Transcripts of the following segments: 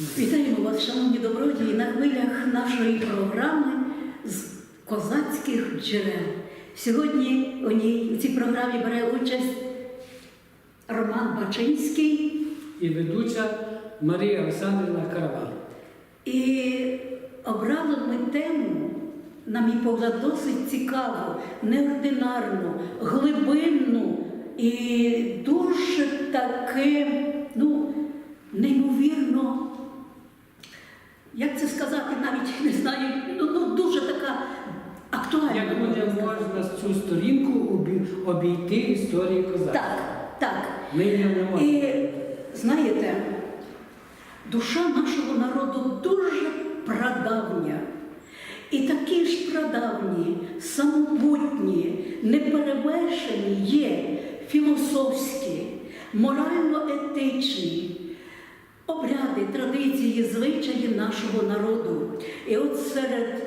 Вітаємо вас, шановні добродії, на хвилях нашої програми з козацьких джерел. Сьогодні у ній у цій програмі бере участь Роман Бачинський і ведуча Марія Олександрівна Караван. і обрали ми тему, на мій погляд, досить цікаву, неординарну, глибинну і дуже таки, ну, неймовірно як це сказати, навіть не знаю, ну, ну дуже така актуальна. Як буде можна цю сторінку обійти історії козацтва? Так, так. Ми не можемо. І знаєте, душа нашого народу дуже прадавня. І такі ж прадавні, самобутні, неперевершені є філософські, морально-етичні обряди, традиції, звичаї нашого народу. І от серед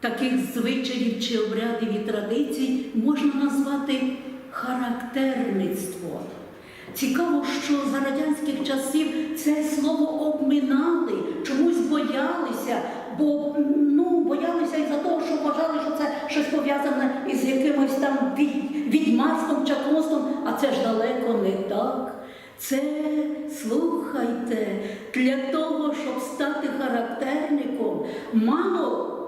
таких звичаїв чи обрядів і традицій можна назвати характерництво. Цікаво, що за радянських часів це слово обминали, чомусь боялися, бо ну, боялися із-за того, що вважали, що це щось пов'язане із якимось там відьмарством, чаклунством, а це ж далеко не так. Це, слухайте, для того, щоб стати характерником, мало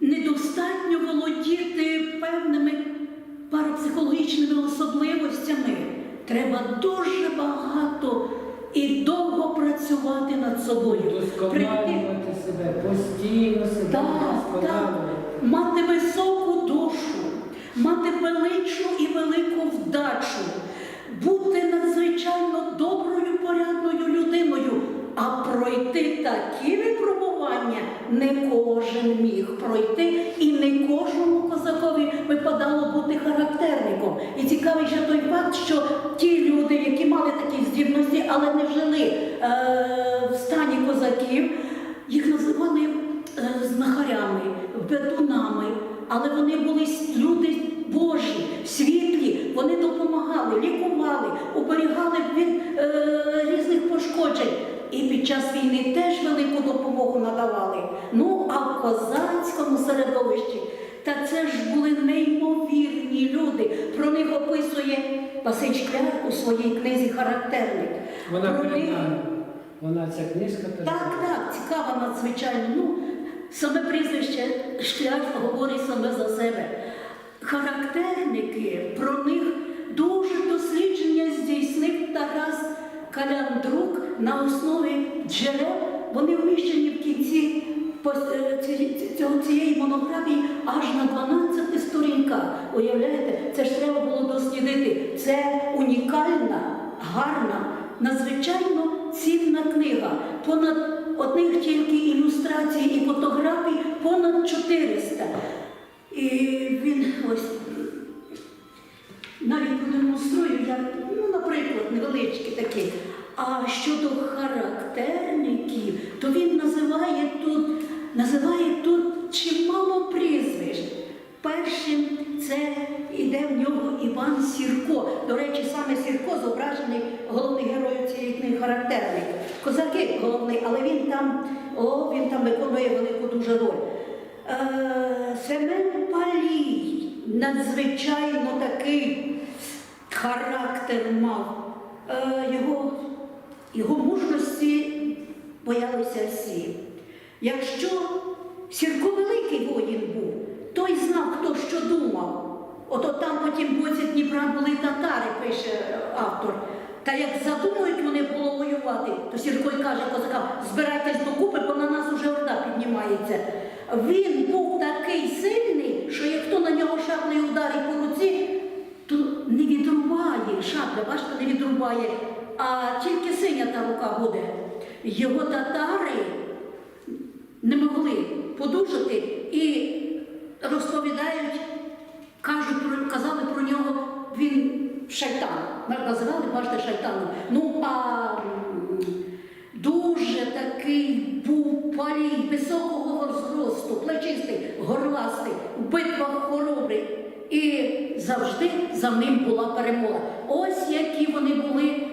недостатньо володіти певними парапсихологічними особливостями. Треба дуже багато і довго працювати над собою. Досконалювати себе, постійно себе так, так, мати високу душу, мати величну і велику вдачу, бути надзвичайно доброю, порядною людиною, а пройти такі випробування не кожен міг пройти, і не кожному козакові випадало бути характерником. І цікавий ще той факт, що ті люди, які мали такі здібності, але не жили е, в стані козаків, їх називали е, знахарями, ведунами, але вони були люди Божі, вони допомагали, лікували, оберігали від е, різних пошкоджень. І під час війни теж велику допомогу надавали. Ну, а в козацькому середовищі, та це ж були неймовірні люди. Про них описує Василь Шкляр у своїй книзі Характерник. Вона Про них- Вона ця книжка так, так, цікаво надзвичайно. Ну, саме прізвище Шкляр говорить саме за себе. Характерники, про них дуже дослідження здійснив Тарас Каляндрук на основі джерел. Вони вміщені в кінці е, цієї монографії аж на 12 сторінках. Уявляєте, це ж треба було дослідити. Це унікальна, гарна, надзвичайно цінна книга. Понад одних тільки ілюстрацій і фотографій понад 400. І він ось А щодо характерників, то він називає тут, називає тут чимало прізвищ. Першим це іде в нього Іван Сірко. До речі, саме Сірко зображений головний герой цієї книги характерник. Козаки головний, але він там, о, він там виконує велику дуже роль. Е, Семен Палій надзвичайно такий характер мав. Е, Його, його мужності боялися всі. Якщо Сірко великий воїн був, той знав, хто що думав. Ото там потім боці Дніпра були татари, пише е, автор. Та як задумають вони було воювати, то Сірко й каже козакам, збирайтесь докупи, бо на нас уже орда піднімається. Він був такий сильний, що як хто на нього шаблею ударить по руці, то не відрубає шабля, бачите, не відрубає, а тільки та рука буде. Його татари не могли подужати і розповідають, кажуть, казали про нього, він шайтан. Називали, бачите, шайтаном. Ну, а дуже такий був палій, високого зросту, плечистий, горластий, в битвах хоробрий. І завжди за ним була перемога. Ось які вони були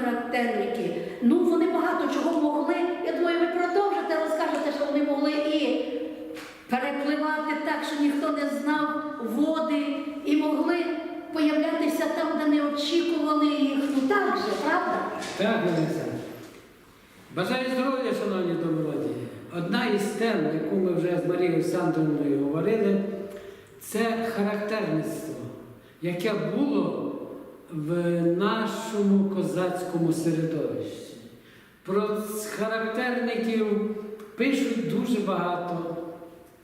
козаки-характерники. Ну, вони багато чого могли. Я думаю, ви продовжите, розкажете, що вони могли і перепливати так, що ніхто не знав води, і могли появлятися там, де не очікували їх. Ну так же, правда? Так, Олександр. Бажаю здоров'я, шановні добродії. Одна із тем, яку ми вже з Марією Олександровною говорили, це характерництво, яке було в нашому козацькому середовищі. Про характерників пишуть дуже багато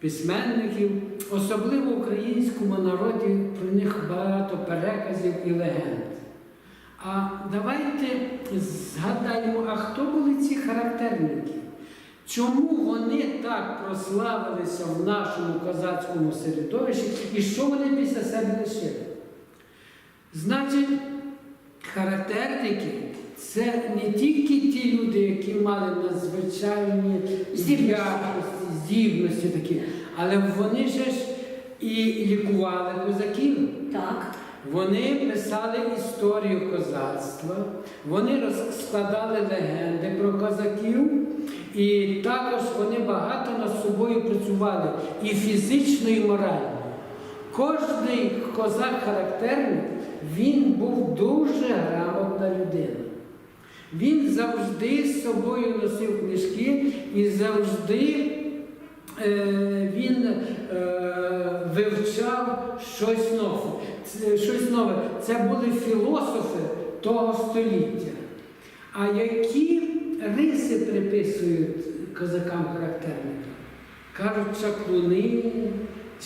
письменників, особливо в українському народі про них багато переказів і легенд. А давайте згадаємо, а хто були ці характерники? Чому вони так прославилися в нашому козацькому середовищі і що вони після себе лишили? Значить, характерники це не тільки ті люди, які мали надзвичайні якості, здібності такі, але вони же ж і лікували козаків. Так. Вони писали історію козацтва, вони розкладали легенди про козаків, і також вони багато над собою працювали і фізично, і морально. Кожний козак-характерник він був дуже грамотна людина. Він завжди з собою носив книжки і завжди е, він е, вивчав щось нове. Це, щось нове. Це були філософи того століття. А які риси приписують козакам-характерникам? Кажуть, чаклуни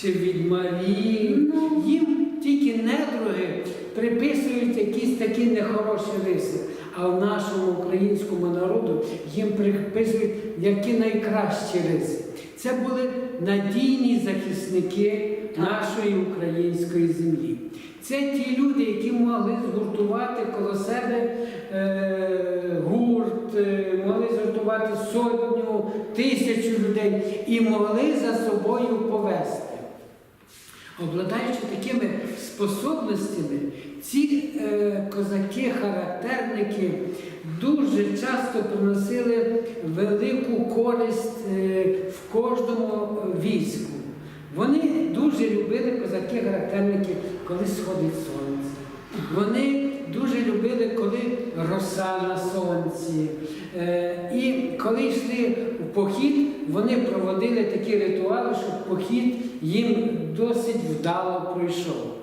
чи відьмарі. Ну. Їм тільки недруги приписують якісь такі нехороші риси. А в нашому українському народу їм приписують які найкращі риси. Це були надійні захисники нашої української землі. Це ті люди, які могли згуртувати коло себе е, гурт, е, могли згуртувати сотню, тисячу людей і могли за собою повести. Обладаючи такими способностями, козаки-характерники дуже часто приносили велику користь е, в кожному війську. Вони дуже любили козаки-характерники, коли сходить сонце. Вони дуже любили, коли роса на сонці. Е, і коли йшли в похід, вони проводили такі ритуали, щоб похід їм досить вдало пройшов.